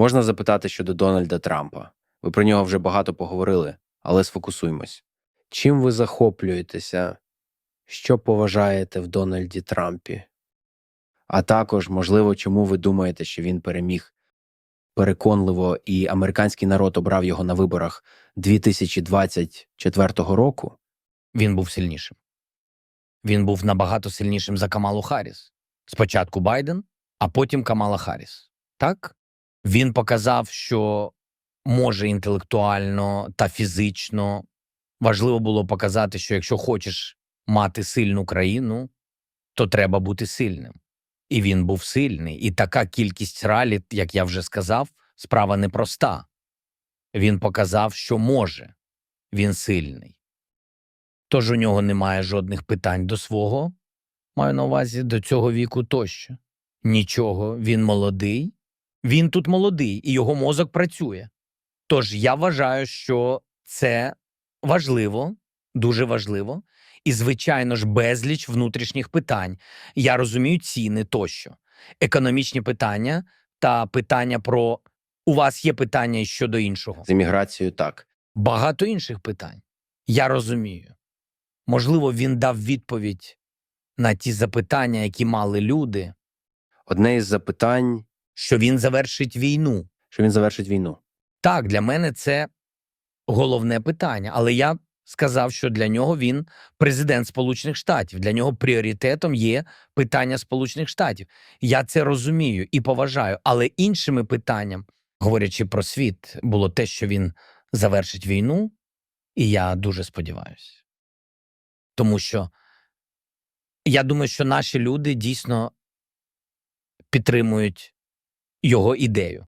Можна запитати щодо Дональда Трампа. Ви про нього вже багато поговорили, але сфокусуймось. Чим ви захоплюєтеся? Що поважаєте в Дональді Трампі? А також, можливо, чому ви думаєте, що він переміг переконливо і американський народ обрав його на виборах 2024 року? Він був сильнішим. Він був набагато сильнішим за Камалу Харріс. Спочатку Байден, а потім Камала Харріс. Так? Він показав, що може інтелектуально та фізично. Важливо було показати, що якщо хочеш мати сильну країну, то треба бути сильним. І він був сильний. І така кількість ралі, як я вже сказав, справа непроста. Він показав, що може. Він сильний. Тож у нього немає жодних питань до свого, маю на увазі до цього віку тощо. Нічого, він молодий. Він тут молодий, і його мозок працює. Тож я вважаю, що це важливо, дуже важливо, і, звичайно ж, безліч внутрішніх питань. Я розумію ціни тощо, економічні питання та питання про у вас є питання щодо іншого. З імміграцією так. Багато інших питань. Я розумію. Можливо, він дав відповідь на ті запитання, які мали люди, Одне із запитань, що він завершить війну. що він завершить війну. Так, для мене це головне питання. Але я сказав, що для нього він президент Сполучених Штатів. Для нього пріоритетом є питання Сполучених Штатів. Я це розумію і поважаю. Але іншими питанням, говорячи про світ, було те, що він завершить війну, і я дуже сподіваюся. Тому що я думаю, що наші люди дійсно підтримують його ідею.